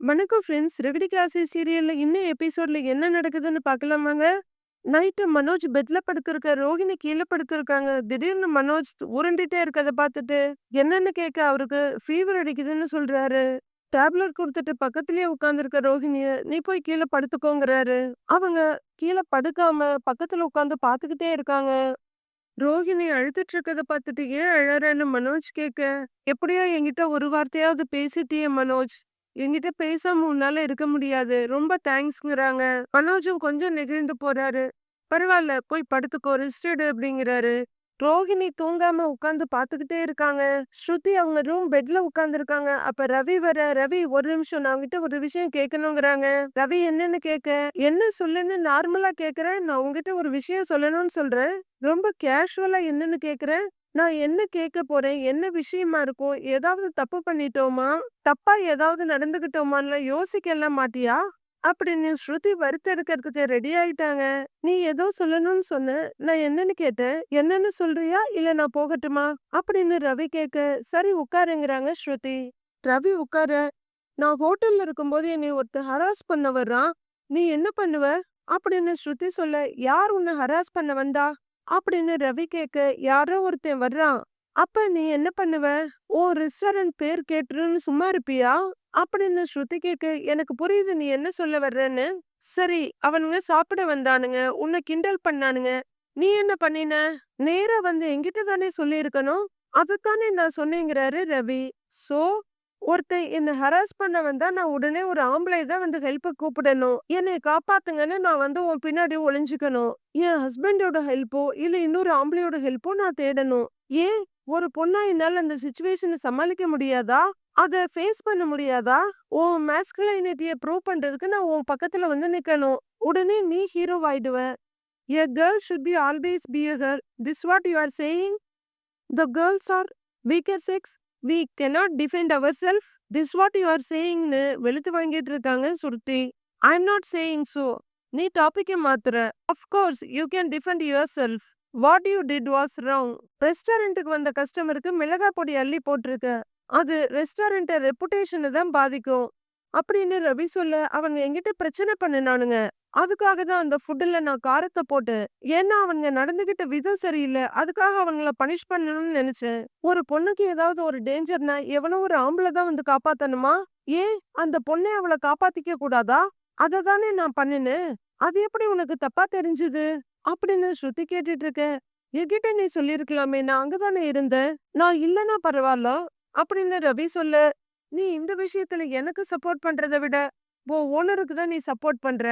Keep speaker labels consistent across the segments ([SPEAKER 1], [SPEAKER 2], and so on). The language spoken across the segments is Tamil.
[SPEAKER 1] வணக்கம் ஃப்ரெண்ட்ஸ். ரெவடி கிளாஸஸ் சீரியல்ல இன்னும் எபிசோட்ல என்ன நடக்குதுன்னு பார்க்கலாமாங்க? நைட்டு மனோஜ் பெட்ல படுத்திருக்க ரோஹிணி கீழ படுத்திருக்காங்க. திடீர்னு மனோஜ் உருண்டிட்டே இருக்கதை பார்த்துட்டு, என்னன்னு கேட்க அவருக்கு ஃபீவர் அடிக்குதுன்னு சொல்றாரு. டேப்லெட் குடுத்துட்டு பக்கத்துலயே உட்காந்துருக்க ரோகிணிய, "நீ போய் கீழ படுத்துக்கோங்கறாரு." அவங்க கீழ படுக்காம பக்கத்துல உட்காந்து பார்த்துக்கிட்டே இருக்காங்க. ரோஹிணி அழுத்துட்டு இருக்கதை பார்த்துட்டு, "ஏன் அழறன்னு?" மனோஜ் கேட்க, "எப்படியோ என்கிட்ட ஒரு வார்த்தையாவது பேசிட்டியே மனோஜ். என்கிட்ட பேசாம உன்னால இருக்க முடியாது. ரொம்ப தேங்க்ஸ்ங்கிறாங்க." மனோஜும் கொஞ்சம் நெகிழ்ந்து போறாரு. பரவாயில்ல போய் படுத்துக்கோ, ரெஸ்ட் அப்படிங்கிறாரு. ரோகிணி தூங்காம உட்காந்து பார்த்துக்கிட்டே இருக்காங்க. ஸ்ருதி அவங்க ரூம் பெட்ல உட்காந்துருக்காங்க அப்ப ரவி வர, "ரவி ஒரு நிமிஷம் நான் கிட்ட ஒரு விஷயம் கேட்கணுங்கிறாங்க." ரவி என்னன்னு கேட்க, "என்ன சொல்லுன்னு நார்மலா கேக்குறேன் நான் உங்ககிட்ட ஒரு விஷயம் சொல்லணும்னு சொல்றேன். ரொம்ப கேஷுவலா என்னன்னு கேக்குறேன் நான் என்ன கேட்க போறேன்? என்ன விஷயமா இருக்கும்? ஏதாவது தப்பு பண்ணிட்டோமா? தப்பா ஏதாவது நடந்துகிட்டோமான்னு யோசிக்கலாம் மாட்டியா?" அப்படின்னு ஸ்ருதி வருத்தெடுக்கிறதுக்கு ரெடி ஆயிட்டாங்க. "நீ ஏதோ சொல்லணும்னு சொன்ன. நான் என்னன்னு கேட்டேன். என்னன்னு சொல்றியா? இல்ல நான் போகட்டுமா?" அப்படின்னு ரவி கேட்க, "சரி உட்காருங்கிறாங்க" ஸ்ருதி. ரவி உட்கார, "நான் ஹோட்டல்ல இருக்கும்போது என்னை ஒருத்தர் ஹராஸ் பண்ண வர்றான். நீ என்ன பண்ணுவ?" அப்படின்னு ஸ்ருதி சொல்ல, "யார் உன்னை ஹராஸ் பண்ண வந்தா?" அப்படின்னு ரவி கேட்க, "யாரோ ஒருத்தன் வர்றான். அப்ப நீ என்ன பண்ணுவ? ஓ ரெஸ்டாரண்ட் பேர் கேட்டுருன்னு சும்மா இருப்பியா?" அப்படின்னு ஸ்ருதி கேட்க, "எனக்கு புரியுது நீ என்ன சொல்ல வர்றன்னு. சரி, அவனுங்க சாப்பிட வந்தானுங்க. உன்னை கிண்டல் பண்ணானுங்க. நீ என்ன பண்ணின? நேரா வந்து என்கிட்ட தானே சொல்லியிருக்கணும். அதுக்கானே நான் சொன்னேங்கிறாரு ரவி. சோ, ஒருத்தன் என்னை ஹராஸ் பண்ண வந்தா நான் உடனே ஒரு ஆம்பளை தான் வந்து ஹெல்ப்ப கூப்பிடணும். என்னை காப்பாத்துங்கன்னு நான் வந்து உன் பின்னாடி ஒளிஞ்சுக்கணும். என் ஹஸ்பண்டோட ஹெல்ப்போ, இல்ல இன்னொரு ஆம்பளையோட ஹெல்ப்போ நான் தேடணும். ஏன் ஒரு பொண்ணா என்னால அந்த சுச்சுவேஷனை சமாளிக்க முடியாதா? அத ஃபேஸ் பண்ண முடியாதா? உன் மேஸ்குலைனிட்டியை ப்ரூவ் பண்றதுக்கு நான் உன் பக்கத்துல வந்து நிக்கணும். உடனே நீ ஹீரோவாயிடுவ. A girl should be always be a girl. This what you are saying? The girls are weaker sex. We cannot defend our self. This what you are சேயிங்னு வெளுத்து வாங்கிட்டு இருக்காங்க Shruti I am not saying so. நீ டாபிக்கை மாத்துற. Of course you can defend your self. What you did was wrong. ரெஸ்டாரண்ட்டுக்கு வந்த கஸ்டமருக்கு மிளகாய் பொடி அள்ளி போட்டிருக்க. அது ரெஸ்டாரண்ட்டை ரெப்புடேஷனை தான் பாதிக்கும். அப்படின்னு ரவி சொல்ல, அவங்க என்கிட்ட பிரச்சனை பண்ணினானுங்க அதுக்காக தான் அந்த ஃபுட்டுல நான் காரத்த போட்டேன். ஏன்னா அவனுங்க நடந்துகிட்ட விதம் சரியில்ல. அதுக்காக அவங்கள பனிஷ் பண்ணணும்னு நினைச்சேன். ஒரு பொண்ணுக்கு ஏதாவது ஒரு டேஞ்சர்னா எவனோ ஒரு ஆம்பளை தான் வந்து காப்பாத்தணுமா? ஏன் அந்த பொண்ணை அவள காப்பாத்திக்க கூடாதா? அத தானே நான் பண்ணுனேன். அது எப்படி உனக்கு தப்பா தெரிஞ்சது? அப்படின்னு ஸ்ருதி கேட்டுட்டு இருக்க. என்கிட்ட நீ சொல்லியிருக்கலாமே. நான் அங்கதானே இருந்தேன். நான் இல்லைன்னா பரவாயில்ல அப்படின்னு ரவி சொல்ல, "நீ இந்த விஷயத்துல எனக்கு சப்போர்ட் பண்றதை விட, ஓ ஓனருக்கு தான் நீ சப்போர்ட் பண்ற.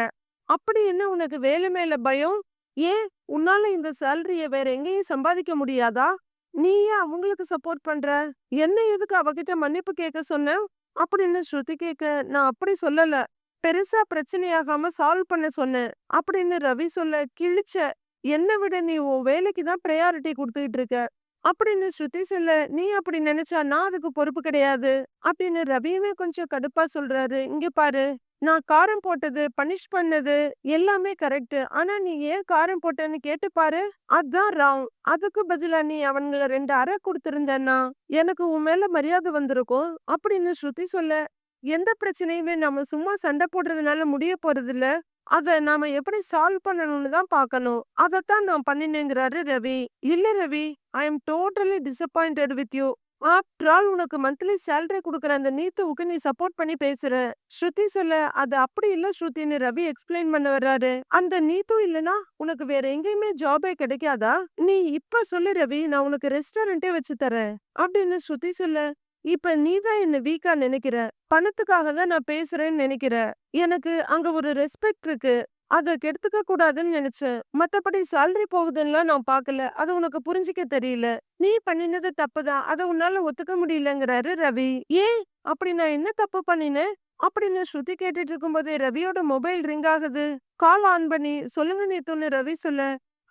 [SPEAKER 1] அப்படி என்ன உனக்கு வேலை மேல பயம்? ஏன் உன்னால இந்த சேலரிய வேற எங்கேயும் சம்பாதிக்க முடியாதா? நீ ஏன் அவங்களுக்கு சப்போர்ட் பண்ற? என்ன எதுக்கு அவகிட்ட மன்னிப்பு கேட்க சொன்ன?" அப்படின்னு ஸ்ருதி கேட்க, "நான் அப்படி சொல்லல. பெருசா பிரச்சனையாகாம சால்வ் பண்ண சொன்னேன்." அப்படின்னு ரவி சொல்ல, "கிழிச்ச. என்ன விட நீ உன் வேலைக்கு தான் ப்ரையாரிட்டி குடுத்துக்கிட்டு இருக்க." அப்படின்னு ஸ்ருதி சொல்ல, "நீ அப்படி நினைச்சா நான் அதுக்கு பொறுப்பு கிடையாது." அப்படின்னு ரவியுமே கொஞ்சம் கடுப்பா சொல்றாரு. "இங்க பாரு. நான் காரம் போட்டது, பனிஷ் பண்ணது எல்லாமே கரெக்ட். ஆனா நீ ஏன் காரம் போட்டன்னு கேட்டு பாரு. அதான் ராங். அதுக்கு பதிலா நீ அவனுங்கள 2 அறை குடுத்திருந்தன்னா, எனக்கு உன் மேல மரியாதை வந்திருக்கும்." அப்படின்னு ஸ்ருதி சொல்ல, "எந்த பிரச்சனையுமே நம்ம சும்மா சண்டை போடுறதுனால முடிய போறதில்ல. அத நாம எப்படி சால்வ் பண்ணணும்னு தான் பார்க்கணும். அதைத்தான் நான் பண்ணினேங்கிறாரு ரவி. "இல்ல Ravi, I am totally disappointed with you. After all உனக்கு மந்த்லி சேலரி கொடுக்குற அந்த நீத்துவுக்கு நீ சப்போர்ட் பண்ணி பேசுற." ஸ்ருதி சொல்ல, "அது அப்படி இல்ல ஸ்ருதின்னு" ரவி எக்ஸ்பிளைன் பண்ண வர்றாரு. "அந்த நீத்து இல்லனா உனக்கு வேற எங்கேயுமே ஜாபே கிடைக்காதா? நீ இப்ப சொல்லு ரவி, நான் உனக்கு ரெஸ்டாரண்டே வச்சு தரேன்." அப்படின்னு ஸ்ருதி சொல்ல, "இப்ப நீ தான் என்ன வீக்கா நினைக்கிற. பணத்துக்காக தான் நான் பேசுறேன்னு நினைக்கிற. எனக்கு அங்க ஒரு ரெஸ்பெக்ட் இருக்கு. அத கெடுத்துக்க கூடாதுன்னு நினைச்சேன். மத்தபடி சேலரி போகுதுன்னுலாம் நான் பார்க்கல. அது உனக்கு புரிஞ்சிக்க தெரியல. நீ பண்ணினது தப்பு தான். அத உன்னால ஒத்துக்க முடியலங்கிறாரு ரவி. "ஏன்? அப்படி நான் என்ன தப்பு பண்ணினேன்?" அப்படின்னு ஸ்ருதி கேட்டுட்டு இருக்கும்போதே ரவியோட மொபைல் ரிங் ஆகுது. கால் ஆன் பண்ணி, "சொல்லுங்க நீத்துன்னு" ரவி சொல்ல,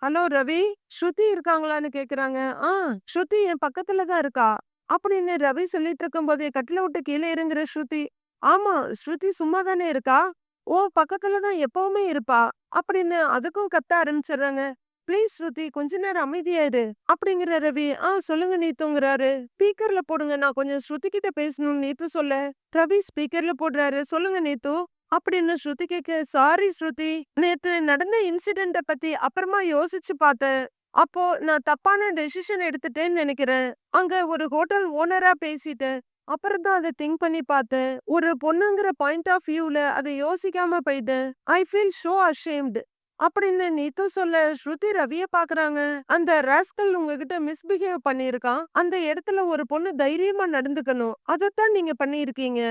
[SPEAKER 1] "ஹலோ ரவி, ஸ்ருதி இருக்காங்களான்னு கேக்குறாங்க." "ஆ, ஸ்ருதி என் பக்கத்துல தான் இருக்கா." அப்படின்னு ரவி சொல்லிட்டு இருக்கும்போதே கட்டில விட்டு கீழே இறங்குற ஸ்ருதி, "ஆமா, ஸ்ருதி சும்மா தானே இருக்கா. ஓ பக்கத்துல தான் எப்பவுமே இருப்பா." அப்படின்னு அதுக்கும் கத்த ஆரம்பிச்சிடுறாங்க. ப்ளீஸ் ஸ்ருதி கொஞ்ச நேரம் அமைதியாயிரு அப்படிங்கிற ரவி ஆ சொல்லுங்க நீத்துங்கிறாரு ஸ்பீக்கர்ல போடுங்க நான் கொஞ்சம் ஸ்ருதி கிட்ட பேசணும்னு நீத்து சொல்ல ரவி ஸ்பீக்கர்ல போடுறாரு சொல்லுங்க நீத்து அப்படின்னு ஸ்ருதி கேட்க சாரி ஸ்ருதி நேத்து நடந்த இன்சிடென்ட பத்தி அப்புறமா யோசிச்சு பார்த்தேன் அப்போ நான் தப்பான டெசிஷன் எடுத்துட்டேன்னு நினைக்கிறேன். அங்க ஒரு ஹோட்டல் ஓனரா பேசிட்டேன் அப்புறம் தான் அதை திங்க் பண்ணி பார்த்தேன். ஒரு பொண்ணுங்கிற பாயிண்ட் ஆஃப் வியூல அதை யோசிக்காம போயிட்டேன். ஐ ஃபீல் ஷோ அஷேம்டு அப்படின்னு நீத்து சொல்ல ஸ்ருதி ரவிய பாக்குறாங்க. அந்த ராஸ்கல் உங்ககிட்ட மிஸ்பிஹேவ் பண்ணிருக்கான் அந்த இடத்துல ஒரு பொண்ணு தைரியமா நடந்துக்கணும். அதைத்தான் நீங்க பண்ணியிருக்கீங்க.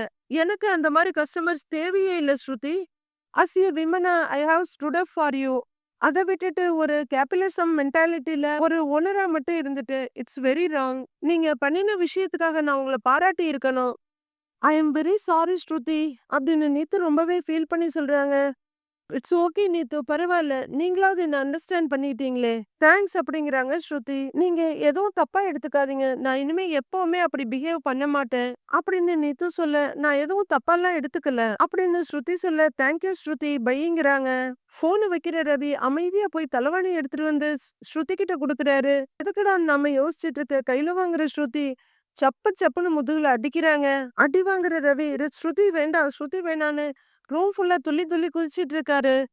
[SPEAKER 1] எனக்கு அந்த மாதிரி கஸ்டமர்ஸ் தேவையே இல்ல Shruti. As a விமனா I have stood up for you அதை விட்டுட்டு ஒரு கேபிட்டலிசம் மென்டாலிட்டியில ஒரு ஓனரா மட்டும் இருந்துட்டு இட்ஸ் வெரி ராங். நீங்க பண்ணின விஷயத்துக்காக நான் உங்களை பாராட்டி இருக்கணும். I am very sorry Shruti அப்படின்னு நேத்து ரொம்பவே ஃபீல் பண்ணி சொல்றாங்க. இட்ஸ் ஓகே நீத்து பரவாயில்ல நீங்களாவது என்ன அண்டர்ஸ்டாண்ட் பண்ணிட்டீங்களே? தேங்க்ஸ் அப்படிங்கிறாங்க ஸ்ருதி. நீங்க எதுவும் தப்பா எடுத்துக்காதீங்க. நான் இனிமே எப்பவுமே அப்படி பிஹேவ் பண்ண மாட்டேன். அப்படின்னு நீத்து சொல்ல நான் எதுவும் தப்பாலாம் எடுத்துக்கல அப்படின்னு ஸ்ருதி சொல்ல தேங்க்யூ ஸ்ருதி. பையங்கிறாங்க. போனு வைக்கிற ரவி அமைதியா போய் தலைவாணி எடுத்துட்டு வந்து ஸ்ருதி கிட்ட கொடுக்குறாரு. எதுக்குடா நாம யோசிச்சுட்டு இருக்க? கையில வாங்குற ஸ்ருதி சப்பு சப்புன்னு முதுகுல அடிக்கிறாங்க. அடி வாங்குற ரவி ஸ்ருதி வேண்டாம் ஸ்ருதி வேணான்னு ரூம் ஃபுல்லா துள்ளி துள்ளி குதிச்சிட்டு இருக்காரு.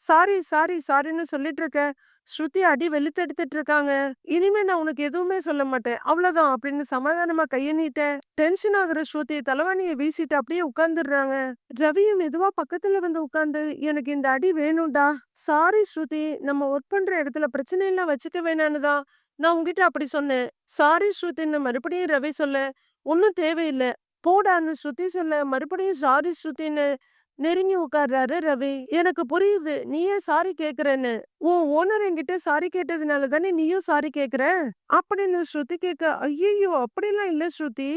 [SPEAKER 1] சாரி சாரி சாரின்னு சொல்லிட்டு இருக்க. ஸ்ருதி அடி வெளுத்தெடுத்துட்டு இருக்காங்க. இனிமே நான் உனக்கு எதுவுமே சொல்ல மாட்டேன். அவ்வளவுதான் அப்படின்னு சமாதானமா கைய நீட்ட டென்ஷன் ஆகுற ஸ்ருதி தலைவாணியை வீசிட்டு அப்படியே உட்கார்ந்துடுறாங்க. ரவியும் மெதுவா பக்கத்துல வந்து உட்கார்ந்து எனக்கு இந்த அடி வேணும்டா. சாரி ஸ்ருதி. நம்ம ஒர்க் பண்ற இடத்துல பிரச்சனை எல்லாம் வச்சுக்க வேணான்னு தான் நான் உங்ககிட்ட அப்படி சொன்னேன். சாரி ஸ்ருதின்னு மறுபடியும் ரவி சொல்ல ஒன்னும் தேவையில்லை. போடான்னு ஸ்ருதி சொல்ல மறுபடியும் சாரி ஸ்ருதின்னு நெருங்கி உட்கார்றாரு ரவி. எனக்கு புரியுது. நீயே சாரி கேக்குறேன்னு. உன் ஓனர் என்கிட்ட சாரி கேட்டதுனால தானே நீயும் சாரி கேக்குற? அப்படின்னு ஸ்ருதி கேட்க ஐயோ அப்படிலாம் இல்ல ஸ்ருதி.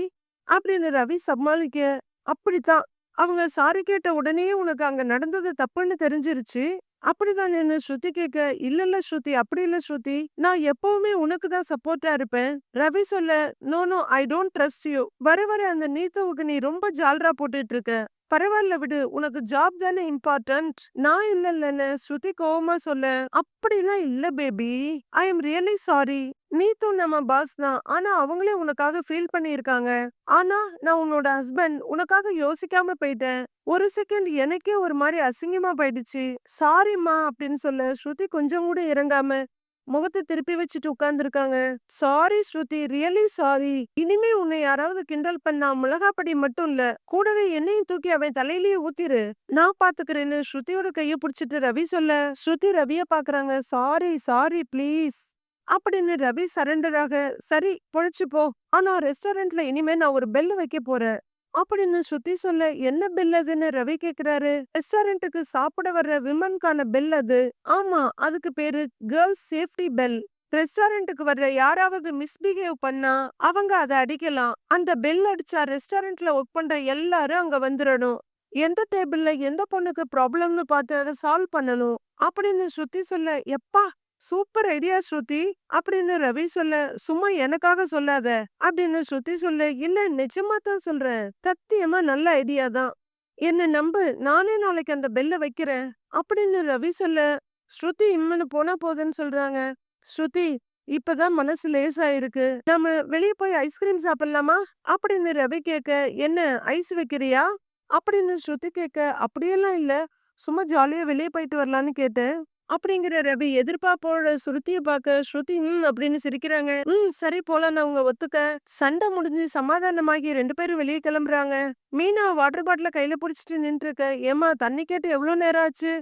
[SPEAKER 1] அப்படின்னு ரவி சமாளிக்க அப்படித்தான். அவங்க சாரி கேட்ட உடனே உனக்கு அங்க நடந்தது தப்புன்னு தெரிஞ்சிருச்சு. அப்படிதான் என்ன ஸ்ருதி கேட்க இல்ல இல்ல ஸ்ருதி அப்படி இல்ல ஸ்ருதி. நான் எப்பவுமே உனக்கு தான் சப்போர்ட்டா இருப்பேன். ரவி சொல்ல no no I don't trust you. வர வர அந்த நீத்தவுக்கு நீ ரொம்ப ஜால்ரா போட்டுட்டு இருக்க. பரவாயில்ல விடு. உனக்கு ஜாப் தானே இம்பார்ட்டன்ட் நான் இல்ல இல்லன்னு ஸ்ருதி கோவமா சொல்ல அப்படிலாம் இல்ல baby I am really sorry நீத்தும் நம்ம பாஸ் தான். ஆனா அவங்களே உனக்காக ஃபீல் பண்ணியிருக்காங்க. ஆனா நான் உன்னோட ஹஸ்பண்ட் உனக்காக யோசிக்காம போயிட்டேன். ஒரு செகண்ட் எனக்கே ஒரு மாதிரி அசிங்கமா போயிடுச்சு. சாரிம்மா அப்படின்னு சொல்ல ஸ்ருதி கொஞ்சம் கூட இறங்காம முகத்தை திருப்பி வச்சுட்டு உட்கார்ந்துருக்காங்க சாரி ஸ்ருதி. ரியலி சாரி இனிமே உன்னை யாராவது கிண்டல் பண்ணா மிளகாப்படி மட்டும் இல்ல. கூடவே என்னையும் தூக்கி அவன் தலையிலேயே ஊத்திரு. நான் பாத்துக்கிறேன்னு ஸ்ருதியோட கைய புடிச்சிட்டு ரவி சொல்ல ஸ்ருதி ரவிய பாக்குறாங்க. சாரி சாரி ப்ளீஸ் அப்படின்னு ரவி சரண்டராக சரி பொழைச்சு போ. ஆனா ரெஸ்டாரண்ட்ல இனிமே நான் ஒரு பெல் வைக்க போறேன். அப்படின்னு ஸ்ருதி சொல்ல என்ன பெல் அதுன்னு ரவி கேக்குறாரு. ரெஸ்டாரண்ட்டுக்கு சாப்பிட வர்ற விமன்கான பெல் அது. ஆமா அதுக்கு பேரு கேர்ள்ஸ் சேஃப்டி பெல் ரெஸ்டாரண்ட்டுக்கு வர்ற யாராவது மிஸ்பிஹேவ் பண்ணா அவங்க அதை அடிக்கலாம். அந்த பெல் அடிச்சா ரெஸ்டாரண்ட்ல ஒர்க் பண்ற எல்லாரும் அங்க வந்துடணும் எந்த டேபிள்ல எந்த பொண்ணுக்கு ப்ராப்ளம்னு பார்த்து அதை சால்வ் பண்ணணும் அப்படின்னு ஸ்ருதி சொல்ல எப்பா சூப்பர் ஐடியா ஸ்ருதி அப்படின்னு ரவி சொல்ல சும்மா எனக்காக சொல்லாத அப்படின்னு ஸ்ருதி சொல்ல இல்ல நிஜமா தான் சொல்றேன். சத்தியமா நல்ல ஐடியா தான். என்ன நம்பு நானே நாளைக்கு அந்த பெல்ல வைக்கிறேன் அப்படின்னு ரவி சொல்ல ஸ்ருதி இம்மனு போனா போதுன்னு சொல்றாங்க. ஸ்ருதி இப்பதான் மனசு லேசாயிருக்கு. நம்ம வெளிய போய் ஐஸ்கிரீம் சாப்பிடலாமா? அப்படின்னு ரவி கேட்க என்ன ஐஸ் வைக்கிறியா? அப்படின்னு ஸ்ருதி கேட்க அப்படியெல்லாம் இல்ல. சும்மா ஜாலியா வெளியே போயிட்டு வரலான்னு கேட்டேன். அப்படிங்கிற ரவி எதிர்பார்ப்போட ஸ்ருதிய பார்க்க ஸ்ருதி ம் அப்படின்னு சிரிக்கிறாங்க. ம் சரி போலாம் அவங்க ஒத்துக்க. சண்டை முடிஞ்சு சமாதானமாகி ரெண்டு பேரும் வெளியே கிளம்புறாங்க. மீனா வாட்டர் பாட்டில கையில பிடிச்சிட்டு நின்று இருக்க ஏமா தண்ணி கேட்டு எவ்வளவு நேரம் ஆச்சு?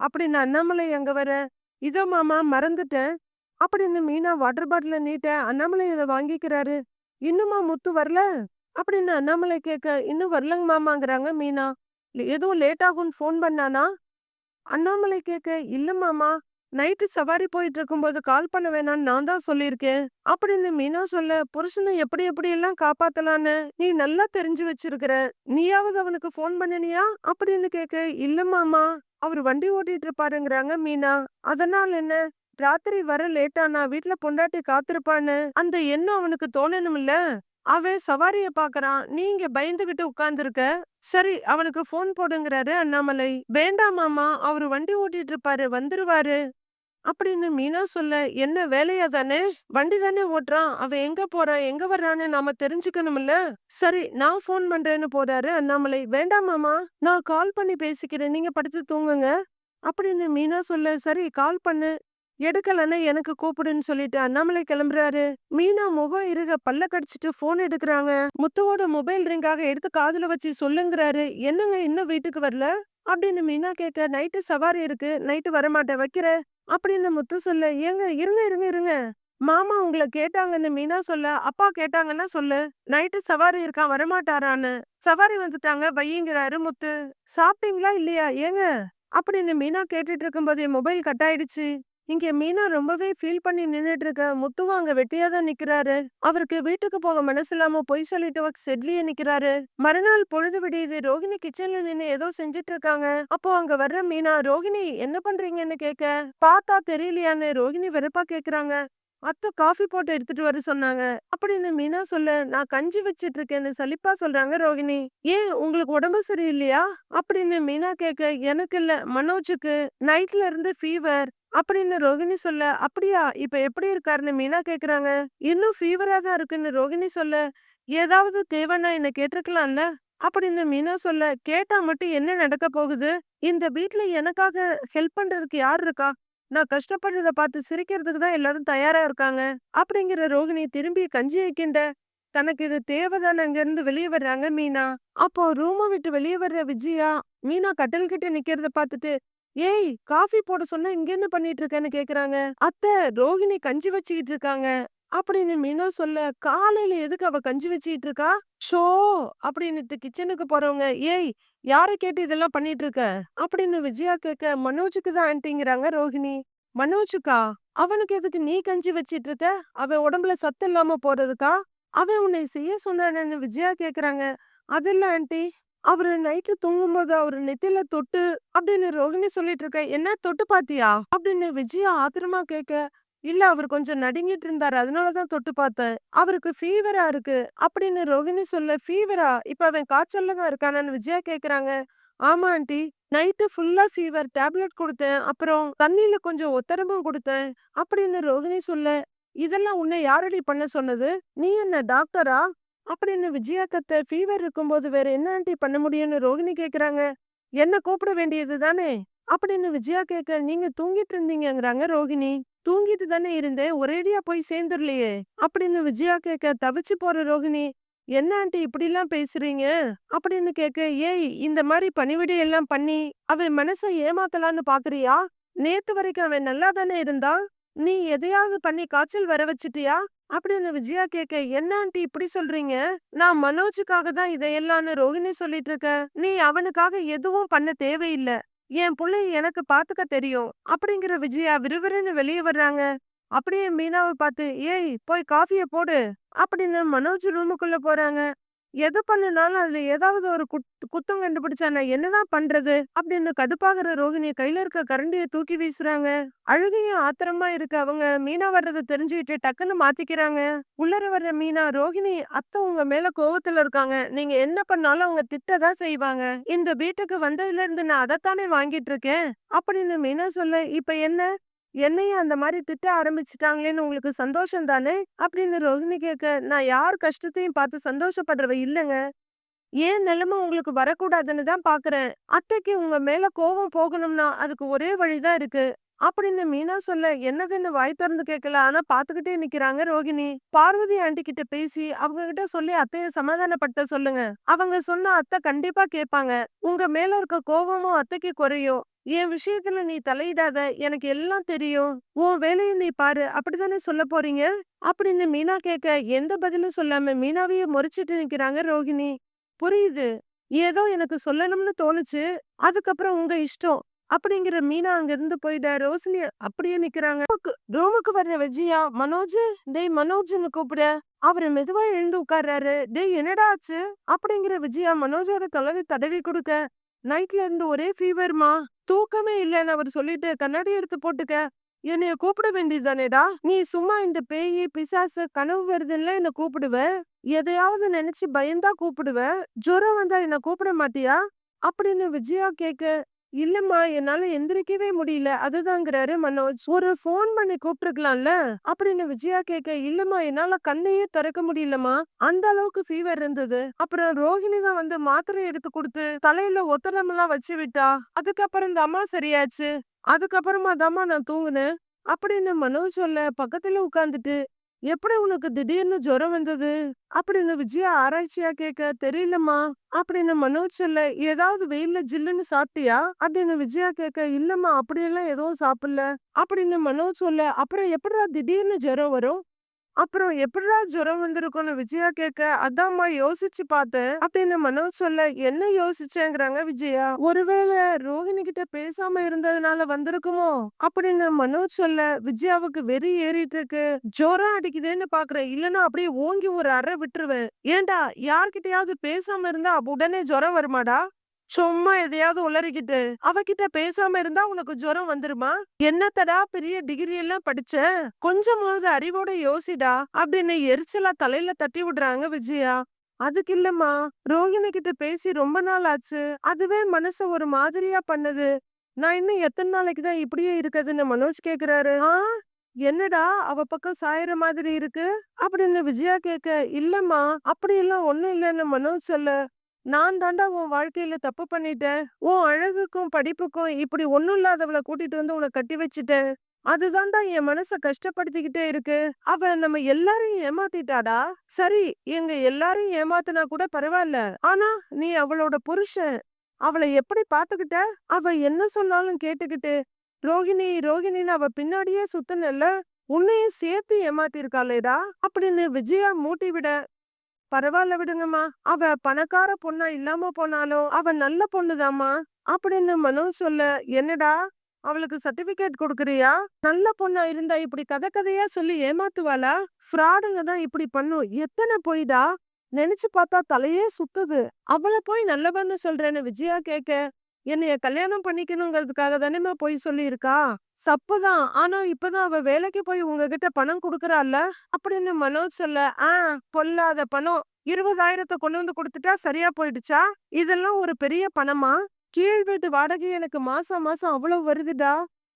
[SPEAKER 1] அப்படின்னு அண்ணாமலை அங்க வர? இதோ மாமா மறந்துட்டேன். அப்படின்னு மீனா வாட்டர் பாட்டில நீட்ட அண்ணாமலை இதை வாங்கிக்கிறாரு. இன்னுமா முத்து வரல? அப்படின்னு அண்ணாமலை கேட்க இன்னும் வரலங்க மாமாங்கிறாங்க மீனா. எதுவும் லேட் ஆகும்னு ஃபோன் பண்ணானா? அண்ணாமலை கேட்க இல்ல மாமா நைட்டு சவாரி போயிட்டு இருக்கும்போது கால் பண்ண வேணாம்னு நான் தான் சொல்லியிருக்கேன். அப்படின்னு மீனா சொல்ல புருஷனை எப்படி எப்படி எல்லாம் காப்பாத்தலான்னு நீ நல்லா தெரிஞ்சு வச்சிருக்கிற. நீயாவது அவனுக்கு ஃபோன் பண்ணனியா? அப்படின்னு கேட்க இல்ல மாமா அவர் வண்டி ஓட்டிட்டு இருப்பாருங்கிறாங்க மீனா. அதனால என்ன? ராத்திரி வர லேட்டானா வீட்டுல பொண்டாட்டி காத்திருப்பான்னு அந்த எண்ணம் அவனுக்கு தோணணும்ல? அவன் சவாரிய பாக்குறான் நீங்க பயந்துகிட்டு உட்கார்ந்துருக்க. சரி அவனுக்கு போன் போடுங்கிறாரு அண்ணாமலை. வேண்டாம் மாமா அவரு வண்டி ஓட்டிட்டு இருப்பாரு வந்துருவாரு. அப்படின்னு மீனா சொல்ல என்ன வேலையா தானே? வண்டி தானே ஓட்டுறான். அவன் எங்க போறான் எங்க வர்றான்னு நாம தெரிஞ்சுக்கணும்ல. சரி நான் ஃபோன் பண்றேன்னு போறாரு அண்ணாமலை. வேண்டாம் மாமா நான் கால் பண்ணி பேசிக்கிறேன். நீங்க படுத்து தூங்குங்க. அப்படின்னு மீனா சொல்ல சரி கால் பண்ணு. எடுக்கலன்னு எனக்கு கூப்பிடுன்னு சொல்லிட்டு அண்ணாமலை கிளம்புறாரு. மீனா முகம் இருக பல்ல கடிச்சிட்டு போன் எடுக்கிறாங்க. முத்துவோட மொபைல் ரிங்காக எடுத்து காதுல வச்சு சொல்லுங்கிறாரு. என்னங்க இன்னும் வீட்டுக்கு வரல? அப்படின்னு மீனா கேட்க நைட்டு சவாரி இருக்கு. நைட்டு வரமாட்டேன். வைக்கிற? அப்படின்னு முத்து சொல்ல ஏங்க இருங்க இருங்க இருங்க. மாமா உங்களை கேட்டாங்கன்னு மீனா சொல்ல அப்பா கேட்டாங்கன்னா சொல்லு. நைட்டு சவாரி இருக்கான் வரமாட்டாரான்னு. சவாரி வந்துட்டாங்க. வையுங்கிறாரு முத்து. சாப்பிட்டீங்களா இல்லையா? ஏங்க? அப்படின்னு மீனா கேட்டுட்டு இருக்கும்போதே மொபைல் கட் ஆயிடுச்சு. இங்க மீனா ரொம்பவே ஃபீல் பண்ணி நின்னுட்டு இருக்க முத்துவும் அங்க வெட்டியா தான் நிக்கிறாரு. அவருக்கு வீட்டுக்கு போக மனசு இல்லாம பொய் சொல்லிட்டு செட்லியே நிக்கிறாரு. மறுநாள் பொழுது விடியுது. ரோகிணி கிச்சன்ல நின்னு ஏதோ செஞ்சுட்டு இருக்காங்க அப்போ அங்க வர்ற மீனா ரோகிணி என்ன பண்றீங்கன்னு கேட்க பார்த்தா தெரியலையான்னு. ரோகிணி வெறுப்பா கேக்குறாங்க. அத்தை காஃபி போட்டு எடுத்துட்டு வர சொன்னாங்க. அப்படின்னு மீனா சொல்ல நான் கஞ்சி வச்சிட்டு இருக்கேன்னு சலிப்பா சொல்றாங்க ரோகிணி. ஏன் உங்களுக்கு உடம்பு சரியில்லையா? அப்படின்னு மீனா கேட்க எனக்கு இல்ல மனோஜுக்கு. நைட்ல இருந்து ஃபீவர் அப்படின்னு ரோகிணி சொல்ல அப்படியா? இப்ப எப்படி இருக்காருன்னு மீனா கேக்குறாங்க. இன்னும் ஃபீவரா தான் இருக்குன்னு ரோகிணி சொல்ல ஏதாவது தேவைன்னா என்ன கேட்டிருக்கலாம்ல? அப்படின்னு மீனா சொல்ல கேட்டா மட்டும் என்ன நடக்க போகுது? இந்த வீட்ல எனக்காக ஹெல்ப் பண்றதுக்கு யார் இருக்கா? நான் கஷ்டப்படுறத பார்த்து சிரிக்கிறதுக்கு தான் எல்லாரும் தயாரா இருக்காங்க. அப்படிங்கிற ரோகிணி திரும்பி கஞ்சி வைக்கின்ற தனக்கு இது தேவைதான் அங்க இருந்து வெளியே வர்றாங்க மீனா? அப்போ ரூமை விட்டு வெளியே வர்ற விஜயா மீனா கட்டில் கிட்ட நிக்கிறத பார்த்துட்டு ஏய் காஃபி போட சொன்னா இங்க என்ன பண்ணிட்டு இருக்கேன்னு கேக்குறாங்க. அத்தை ரோகிணி கஞ்சி வச்சுக்கிட்டு இருக்காங்க. அப்படின்னு மீனா சொல்ல காலையில எதுக்கு அவ கஞ்சி வச்சுக்கிட்டு இருக்கா? ஷோ அப்படின்னுட்டு கிச்சனுக்கு போறவங்க ஏய் யாரை கேட்டு இதெல்லாம் பண்ணிட்டு இருக்க? அப்படின்னு விஜயா கேட்க மனோஜுக்கு தான் ஆன்ட்டிங்கிறாங்க ரோஹிணி மனோஜுக்கா? அவனுக்கு எதுக்கு நீ கஞ்சி வச்சிட்டு இருக்க? அவன் உடம்புல சத்து இல்லாம போறதுக்கா? அவன் உன்னை செய்ய சொன்னானு விஜயா கேக்குறாங்க. அது இல்ல ஆன்ட்டி அவரு நைட்டு தூங்கும்போது அவரு நெத்தில தொட்டு அப்படின்னு ரோஹிணி சொல்லிட்டு இருக்க என்ன தொட்டு பாத்தியா அப்படின்னு விஜயா ஆத்திரமா கேட்க இல்ல அவர் கொஞ்சம் நடுங்கிட்டு இருந்தாரு அதனாலதான் தொட்டு பார்த்தேன். அவருக்கு ஃபீவரா இருக்கு. அப்படின்னு ரோஹிணி சொல்ல ஃபீவரா இப்ப அவன் காய்ச்சல்ல தான் இருக்கானு விஜயா கேக்குறாங்க ஆமா ஆண்டி. நைட்டு ஃபுல்லா ஃபீவர் டேப்லெட் கொடுத்தேன். அப்புறம் தண்ணியில கொஞ்சம் ஒத்தரமும் கொடுத்தேன். அப்படின்னு ரோஹிணி சொல்ல இதெல்லாம் உன்னை யாரடி பண்ண சொன்னது? நீ என்ன டாக்டரா அப்படின்னு விஜயா கத்த ஃபீவர் இருக்கும்போது வேற என்ன ஆண்டி பண்ண முடியும்னு ரோகிணி கேக்குறாங்க? என்ன கூப்பிட வேண்டியது தானே? அப்படின்னு விஜயா கேட்க நீங்க தூங்கிட்டு இருந்தீங்கங்கறாங்க ரோகிணி. தூங்கிட்டு தானே இருந்தேன். ஒரேடியா போய் சேர்ந்துடலையே அப்படின்னு விஜயா கேட்க தவிச்சு போற ரோகிணி என்ன ஆண்டி இப்படிலாம் பேசுறீங்க? அப்படின்னு கேட்க ஏய் இந்த மாதிரி பணிவிடை எல்லாம் பண்ணி அவன் மனசை ஏமாத்தலான்னு பாக்குறியா? நேத்து வரைக்கும் அவன் நல்லா தானே இருந்தான்? நீ எதையாவது பண்ணி காய்ச்சல் வர வச்சிட்டியா? அப்படின்னு விஜயா கேட்க என்ன ஆண்டி இப்படி சொல்றீங்க? நான் மனோஜுக்காக தான் இதையெல்லாம்னு ரோஹிணி சொல்லிட்டு இருக்க. நீ அவனுக்காக எதுவும் பண்ண தேவையில்ல. என் புள்ளை எனக்கு பாத்துக்க தெரியும். அப்படிங்கிற விஜயா விறுவிறுன்னு வெளியே வர்றாங்க. அப்படியே மீனாவை பார்த்து ஏய் போய் காஃபிய போடு. அப்படின்னு மனோஜ் ரூமுக்குள்ள போறாங்க. எது பண்ணுனாலும் அதுல ஏதாவது ஒரு குத் குத்தம் கண்டுபிடிச்சா நான் என்னதான் பண்றது? அப்படின்னு கடுப்பாகிற ரோகிணி கையில இருக்க கரண்டிய தூக்கி வீசுறாங்க. அழுகையும் ஆத்திரமா இருக்கு. அவங்க மீனா வர்றதை தெரிஞ்சுக்கிட்டு டக்குன்னு மாத்திக்கிறாங்க. உள்ளர வர்ற மீனா ரோகிணி அத்தை உங்க மேல கோவத்துல இருக்காங்க. நீங்க என்ன பண்ணாலும் அவங்க திட்டதான் செய்வாங்க. இந்த வீட்டுக்கு வந்ததுல இருந்து நான் அதைத்தானே வாங்கிட்டு இருக்கேன்? அப்படின்னு மீனா சொல்ல இப்ப என்ன? என்னையும் அந்த மாதிரி திட்ட ஆரம்பிச்சிட்டாங்களேன்னு உங்களுக்கு சந்தோஷம் தானே? அப்படின்னு ரோஹிணி கேட்க நான் யார் கஷ்டத்தையும் பார்த்து சந்தோஷப்படுறவ இல்லைங்க. ஏன் நிலைமை உங்களுக்கு வரக்கூடாதுன்னு தான் பாக்குறேன் அத்தைக்கு உங்க மேல கோபம் போகணும்னா அதுக்கு ஒரே வழிதான் இருக்கு. அப்படின்னு மீனா சொல்ல என்னதுன்னு வாய் திறந்து கேட்கல. ஆனா பாத்துக்கிட்டே நிக்கிறாங்க ரோகிணி பார்வதி ஆண்டி கிட்ட பேசி அவங்க கிட்ட சொல்லி அத்தைய சமாதானப்படுத்த சொல்லுங்க. அவங்க சொன்ன அத்தை கண்டிப்பா கேட்பாங்க. உங்க மேல இருக்க கோபமும் அத்தைக்கு குறையும். என் விஷயத்துல நீ தலையிடாத. எனக்கு எல்லாம் தெரியும். உன் வேலையை நீ பாரு. அப்படித்தானே சொல்ல போறீங்க? அப்படின்னு மீனா கேட்க எந்த பதிலும் சொல்லாம மீனாவையே முறிச்சிட்டு நிக்கிறாங்க ரோகிணி. புரியுது. ஏதோ எனக்கு சொல்லணும்னு தோணுச்சு. அதுக்கப்புறம் உங்க இஷ்டம். அப்படிங்கிற மீனா அங்க இருந்து போயிட்டா. ரோஷினி அப்படியே நிக்கிறாங்க. ரூமுக்கு- வர்ற விஜயா மனோஜ் டேய் மனோஜ்னு கூப்பிட. அவர் மெதுவா எழுந்து உட்கார்றாரு. டேய் என்னடா ஆச்சு? அப்படிங்கிற விஜயா மனோஜோட தலைவி தடவி கொடுக்க நைட்ல இருந்து ஒரே ஃபீவர்மா தூக்கமே இல்லைன்னு அவர் சொல்லிட்டு கண்ணாடி எடுத்து போட்டுக்க. என்னைய கூப்பிட வேண்டியதுதானேடா? நீ சும்மா இந்த பேயி பிசாசு கனவு வருதுன்னா என்ன கூப்பிடுவ? எதையாவது நினைச்சு பயந்தா கூப்பிடுவ? ஜுரம் வந்தா என்ன கூப்பிட மாட்டியா? அப்படின்னு விஜயா கேக்க இல்லம்மா என்னால எந்திரிக்கவே முடியல. அதுதாங்கிறாரு மனோஜ். ஒரு ஃபோன் பண்ணி கூப்பிட்டுருக்கலாம்ல? அப்படின்னு விஜயா கேட்க இல்லம்மா என்னால கண்ணையே திறக்க முடியலம்மா. அந்த அளவுக்கு ஃபீவர் இருந்தது. அப்புறம் ரோஹிணி தான் வந்து மாத்திரை எடுத்து கொடுத்து தலையில ஒத்தடமெல்லாம் வச்சு விட்டா. அதுக்கப்புறம் இந்த அம்மா சரியாச்சு. அதுக்கப்புறமா தாம்மா நான் தூங்குனேன். அப்படின்னு மனோஜ் சொல்ல பக்கத்துல உட்காந்துட்டு எப்படி உனக்கு திடீர்னு ஜுரம் வந்தது? அப்படின்னு விஜயா ஆராய்ச்சியா கேட்க தெரியலம்மா. அப்படின்னு மனோஜ் சொல்ல ஏதாவது வெயில்ல ஜில்லுன்னு சாப்பிட்டியா? அப்படின்னு விஜயா கேட்க இல்லம்மா அப்படியெல்லாம் எதுவும் சாப்பிடல. அப்படின்னு மனோஜ் சொல்ல அப்புறம் எப்படிடா திடீர்னு ஜுரம் வரும்? அப்புறம் எப்படிடா ஜுரம் வந்திருக்கும்னு விஜயா கேட்க அதாம்மா யோசிச்சு பார்த்தேன் அப்படின்னு மனோஜ் சொல்ல என்ன யோசிச்சேங்கிறாங்க விஜயா? ஒருவேளை ரோஹிணி கிட்ட பேசாம இருந்ததுனால வந்திருக்குமோ? அப்படின்னு மனோஜ் சொல்ல விஜயாவுக்கு வெறி ஏறிட்டு இருக்கு ஜுரம் அடிக்குதுன்னு பாக்குறேன். இல்லைன்னா அப்படியே ஓங்கி ஒரு அறை விட்டுருவேன். ஏன்டா யார்கிட்டயாவது பேசாம இருந்தா அப்ப உடனே ஜுரம் வருமாடா? சும்மா எதையாவது உளறிக்கிட்டு அவகிட்ட பேசாம இருந்தா உனக்கு ஜுரம் வந்துருமா? என்னத்தடா பெரிய டிகிரி எல்லாம் படிச்ச? கொஞ்சமாவது அறிவோட யோசிடா அப்படின்னு எரிச்சலா தலையில தட்டி விடுறாங்க விஜயா. அதுக்கு இல்லம்மா ரோஹிணி கிட்ட பேசி ரொம்ப நாள் ஆச்சு. அதுவே மனச ஒரு மாதிரியா பண்ணுது. நான் இன்னும் எத்தனை நாளைக்கு தான் இப்படியே இருக்குதுன்னு மனோஜ் கேக்குறாரு. ஆ என்னடா அவ பக்கம் சாயற மாதிரி இருக்கு? அப்படின்னு விஜயா கேட்க இல்லம்மா அப்படி எல்லாம் ஒண்ணும் இல்லைன்னு மனோஜ் சொல்ல நான் தாண்டா உன் வாழ்க்கையில தப்பு பண்ணிட்டேன். உன் அழகுக்கும் படிப்புக்கும் இப்படி ஒண்ணும் இல்லாதவளை கூட்டிட்டு வந்து உன்னை கட்டி வச்சுட்டேன். அதுதான்டா என் மனச கஷ்டப்படுத்திக்கிட்டே இருக்கு. அவ நம்ம எல்லாரையும் ஏமாத்திட்டாடா? சரி எங்க எல்லாரையும் ஏமாத்தினா கூட பரவாயில்ல. ஆனா நீ அவளோட புருஷன். அவளை எப்படி பாத்துக்கிட்ட அவ என்ன சொன்னாலும் கேட்டுக்கிட்டு. ரோகிணி ரோகிணின்னு அவ பின்னாடியே சுத்தினல்ல உன்னையும் சேர்த்து ஏமாத்திருக்காளேடா? அப்படின்னு விஜயா மூட்டி விட பரவாயில்ல விடுங்கம்மா. அவ பணக்கார பொண்ணா இல்லாம போனாலும் அவ நல்ல பொண்ணுதாம்மா. அப்படின்னு மனோ சொல்ல என்னடா அவளுக்கு சர்டிபிகேட் கொடுக்கறியா? நல்ல பொண்ணா இருந்தா இப்படி கதை கதையா சொல்லி ஏமாத்துவாளா? ஃப்ராடுங்க தான் இப்படி பண்ணும். எத்தனை பொய்டா? நினைச்சு பார்த்தா தலையே சுத்துது. அவளை போய் நல்லவன்னு சொல்றேன்னு விஜயா கேட்க என்னைய கல்யாணம் பண்ணிக்கணுங்கிறதுக்காக தானேம்மா போய் சொல்லியிருக்கா? சப்புதான் ஆனா இப்பதான் அவ வேலைக்கு போய் உங்ககிட்ட பணம் குடுக்கறாள்ல? அப்படின்னு மனோஜ் சொல்ல ஆ பொல்லாத பணம். இருபதாயிரத்தை கொண்டு வந்து கொடுத்துட்டா சரியா போயிடுச்சா? இதெல்லாம் ஒரு பெரிய பணமா? கீழ் வீட்டு வாடகை எனக்கு மாசம் மாசம் அவ்வளவு வருதுடா.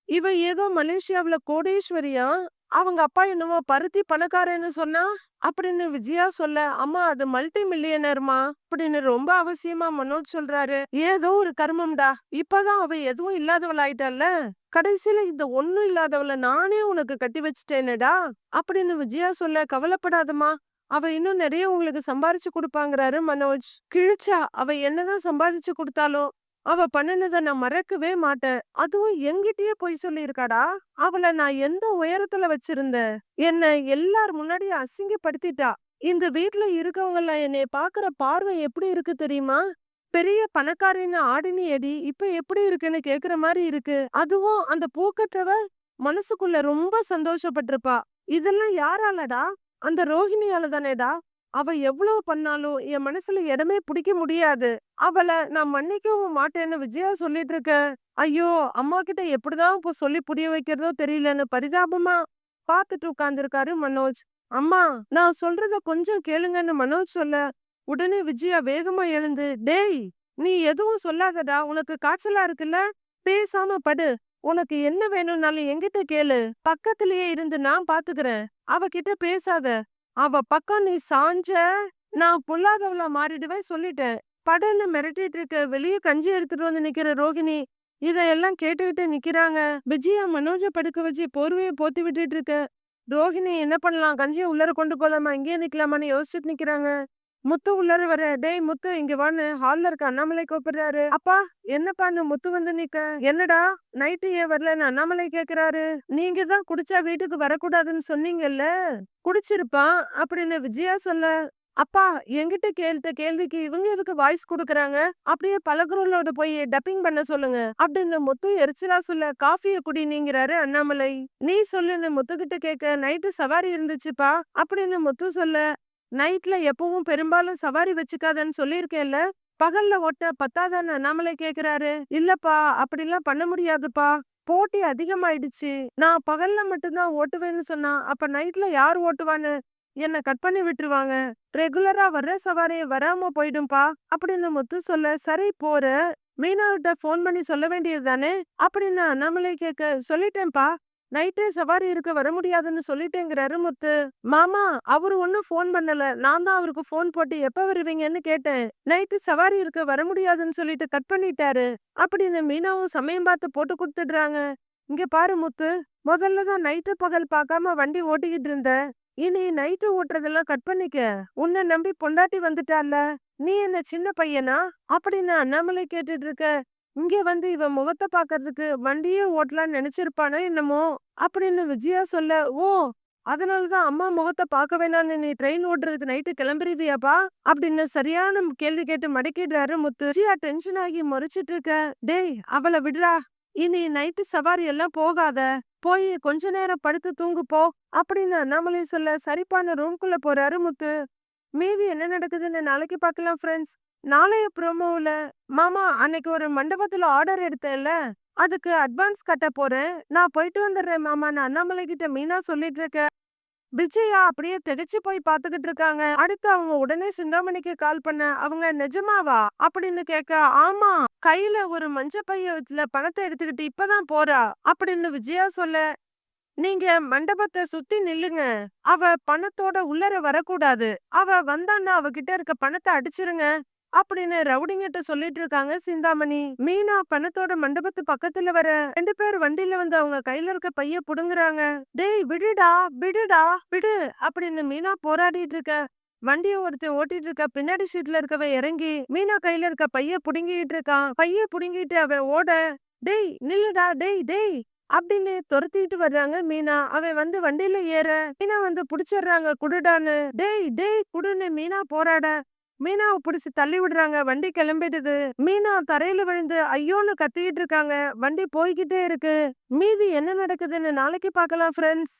[SPEAKER 1] இவ ஏதோ மலேசியாவுல கோடீஸ்வரியா? அவங்க அப்பா என்னவோ பருத்தி பணக்காரன்னு சொன்னா அப்படின்னு விஜயா சொல்ல அம்மா அது மல்டி மில்லியனர்மா அப்படின்னு ரொம்ப அவசியமா மனோஜ் சொல்றாரு. ஏதோ ஒரு கர்மம்டா. இப்பதான் அவ எதுவும் இல்லாதவள் கடைசியில இந்த ஒண்ணும் இல்லாதவள நானே உனக்கு கட்டி வச்சுட்டேனடா? அப்படின்னு விஜயா சொல்ல கவலைப்படாதமா அவ இன்னும் நிறைய உங்களுக்கு சம்பாரிச்சு கொடுப்பாங்கிறாரு மனோஜ். கிழிச்சா அவ என்னதான் சம்பாதிச்சு கொடுத்தாலும் அவ பண்ணினத நான் மறக்கவே மாட்டேன். அதுவும் என்கிட்டயே பொய் சொல்லியிருக்காடா? அவளை நான் எந்த உயரத்துல வச்சிருந்தேன் என்ன எல்லார் முன்னாடியும் அசிங்கப்படுத்திட்டா? இந்த வீட்ல இருக்கவங்கள என்னை பாக்குற பார்வை எப்படி இருக்கு தெரியுமா? பெரிய பணக்காரின்னு ஆடினி அடி இப்ப எப்படி இருக்குன்னு கேக்குற மாதிரி இருக்கு. அதுவும் அந்த பூக்கற்றவ மனசுக்குள்ள ரொம்ப சந்தோஷப்பட்டிருப்பா. இதெல்லாம் யாராலடா? அந்த ரோஹிணியால தானேடா? அவ எவ்வளவு பண்ணாலும் என் மனசுல இடமே பிடிக்க முடியாது. அவளை நான் மன்னிக்கவும் மாட்டேன்னு விஜயா சொல்லிட்டு இருக்க. ஐயோ அம்மா கிட்ட எப்படிதான் இப்போ சொல்லி புரிய வைக்கிறதோ தெரியலன்னு பரிதாபமா பாத்துட்டு உட்கார்ந்துருக்காரு மனோஜ். அம்மா நான் சொல்றத கொஞ்சம் கேளுங்கன்னு மனோஜ் சொல்ல உடனே விஜயா வேகமா எழுந்து டேய் நீ எதுவும் சொல்லாதடா உனக்கு காய்ச்சலா இருக்குல்ல? பேசாம படு. உனக்கு என்ன வேணும்னாலும் என்கிட்ட கேளு. பக்கத்திலேயே இருந்து நான் பாத்துக்கிறேன் அவகிட்ட பேசாத. அவ பக்கம் நீ சாஞ்ச நான் பொல்லாதவளா மாறிடுவேன் சொல்லிட்டேன். படன்னு மிரட்டிட்டு இருக்க வெளியே கஞ்சி எடுத்துட்டு வந்து நிக்கிற ரோகிணி இதையெல்லாம் கேட்டுக்கிட்டு நிக்கிறாங்க. விஜயா மனோஜ படுக்க வச்சு போர்வையை போத்தி விட்டுட்டு இருக்க. ரோஹிணி என்ன பண்ணலாம்? கஞ்சியை உள்ளர கொண்டு போலாமா? இங்கேயே நிக்கலாமான்னு யோசிச்சுட்டு நிக்கிறாங்க. முத்து உள்ளர வர டேய் முத்து இங்க வான்னு. ஹால்ல இருக்க அண்ணாமலை கூப்பிடுறாரு. அப்பா என்னப்பான்னு முத்து வந்து நிக்க? என்னடா? நைட்டு ஏன் வரலன்னு அண்ணாமலை கேக்குறாரு. நீங்க தான் குடிச்சா வீட்டுக்கு வரக்கூடாதுன்னு சொன்னீங்கல்ல? குடிச்சிருப்பான் அப்படின்னு விஜயா சொல்ல அப்பா என்கிட்ட கேட்ட கேள்விக்கு இவங்க எதுக்கு வாய்ஸ் கொடுக்கறாங்க? அப்படியே பலகுரலோட போய் டப்பிங் பண்ண சொல்லுங்க அப்படின்னு முத்து எரிச்சலா சொல்ல காஃபிய குடி நீங்கிறாரு அண்ணாமலை. நீ சொல்லுன்னு முத்து கிட்ட கேட்க நைட்டு சவாரி இருந்துச்சுப்பா அப்படின்னு முத்து சொல்ல நைட்ல எப்பவும் பெரும்பாலும் சவாரி வச்சுக்காதன்னு சொல்லியிருக்கேன்ல. பகல்ல ஓட்ட பத்தாதான்னு அண்ணாமலை கேக்குறாரு? இல்லப்பா அப்படிலாம் பண்ண முடியாதுப்பா. போட்டி அதிகமாயிடுச்சு. நான் பகல்ல மட்டும்தான் ஓட்டுவேன்னு சொன்னா அப்ப நைட்ல யார் ஓட்டுவான்னு? என்ன கட் பண்ணி விட்டுருவாங்க. ரெகுலரா வர்ற சவாரி வராம போயிடும்பா. அப்படின்னு முத்து சொல்ல சரி போற மீனாவிட்ட ஃபோன் பண்ணி சொல்ல வேண்டியது தானே அப்படின்னு அண்ணாமலை கேட்க சொல்லிட்டேன்ப்பா. நைட்டு சவாரி இருக்க வர முடியாதுன்னு சொல்லிட்டேங்கிறாரு முத்து. மாமா அவரு ஒன்னும் ஃபோன் பண்ணல. நான் தான் அவருக்கு ஃபோன் போட்டு எப்ப வருவீங்கன்னு கேட்டேன். நைட்டு சவாரி இருக்க வர முடியாதுன்னு சொல்லிட்டு கட் பண்ணிட்டாரு. அப்படின்னு மீனாவும் சமயம் பார்த்து போட்டு கொடுத்துடுறாங்க. இங்க பாரு முத்து முதல்ல தான் நைட்டு பகல் பார்க்காம வண்டி ஓட்டிக்கிட்டு இருந்த. இனி நைட்டு ஓட்டுறதெல்லாம் கட் பண்ணிக்க. உன்னை நம்பி பொண்டாட்டி வந்துட்டால. நீ என்ன சின்ன பையனா? அப்படின்னு அண்ணாமலை கேட்டுட்டு இருக்க. இங்க வந்து இவன் முகத்தை பாக்குறதுக்கு வண்டியே ஓட்டலாம்னு நினைச்சிருப்பானா என்னமோ அப்படின்னு விஜயா சொல்ல ஓ அதனாலதான் அம்மா முகத்தை பார்க்க வேணாம்னு நீ ட்ரெயின் ஓட்டுறதுக்கு நைட்டு கிளம்புறிவியாப்பா அப்படின்னு சரியான கேள்வி கேட்டு மடக்கிடுறாரு முத்து. விஜயா டென்ஷன் ஆகி முறைச்சிட்டு இருக்க டேய் அவளை விடுறா. இனி நைட்டு சவாரி எல்லாம் போகாத. போய் கொஞ்ச நேரம் படுத்து தூங்கு போ அப்படின்னு அண்ணாமலை சொல்ல சரிப்பான ரூம்குள்ள போறாரு முத்து. மீதி என்ன நடக்குதுன்னு நாளைக்கு பார்க்கலாம் ஃப்ரெண்ட்ஸ் நாளைய ப்ரோமோவில் மாமா அன்னைக்கு ஒரு மண்டபத்துல ஆர்டர் எடுத்தேன்ல அதுக்கு அட்வான்ஸ் கட்ட போறேன். நான் போயிட்டு வந்துடுறேன் மாமா. நான் அண்ணாமலை கிட்ட மீனா சொல்லிட்டு இருக்கேன். விஜயா அப்படியே திகைச்சு போய் பாத்துக்கிட்டு இருக்காங்க. அடுத்து அவங்க உடனே சிந்தாமணிக்கு கால் பண்ண அவங்க நிஜமாவா? அப்படின்னு கேட்க ஆமா கையில ஒரு மஞ்ச பையத்துல பணத்தை எடுத்துக்கிட்டு இப்பதான் போறா அப்படின்னு விஜயா சொல்ல நீங்க மண்டபத்தை சுத்தி நில்லுங்க. அவ பணத்தோட உள்ளர வரக்கூடாது. அவ வந்தான்னா அவகிட்ட இருக்க பணத்தை அடிச்சிருங்க. அப்படின்னு ரவுடிங்கிட்ட சொல்லிட்டு இருக்காங்க சிந்தாமணி. மீனா பணத்தோட மண்டபத்து பக்கத்துல வர ரெண்டு பேர் வண்டியில வந்து அவங்க கையில இருக்க பைய புடுங்குறாங்க. டேய் விடுடா விடுடா விடு அப்படின்னு மீனா போராடிட்டு இருக்க. வண்டிய ஒருத்தர் ஓட்டிட்டு இருக்க. பின்னாடி சீட்ல இருக்கவ இறங்கி மீனா கையில இருக்க பைய புடுங்கிட்டு இருக்கான் பைய புடுங்கிட்டு அவன் ஓட டேய் நில்லுடா டேய் டேய் அப்படின்னு துரத்திட்டு வர்றாங்க மீனா. அவன் வந்து வண்டியில ஏற மீனா வந்து புடிச்சிடுறாங்க குடுடான்னு. டேய் டேய் குடுன்னு. மீனா போராட மீனாவை பிடிச்சி தள்ளி விடுறாங்க. வண்டி கிளம்பிடுது. மீனா தரையில விழுந்து ஐயோன்னு கத்திக்கிட்டு இருக்காங்க. வண்டி போய்கிட்டே இருக்கு. மீதி என்ன நடக்குதுன்னு நாளைக்கு பார்க்கலாம் ஃப்ரெண்ட்ஸ்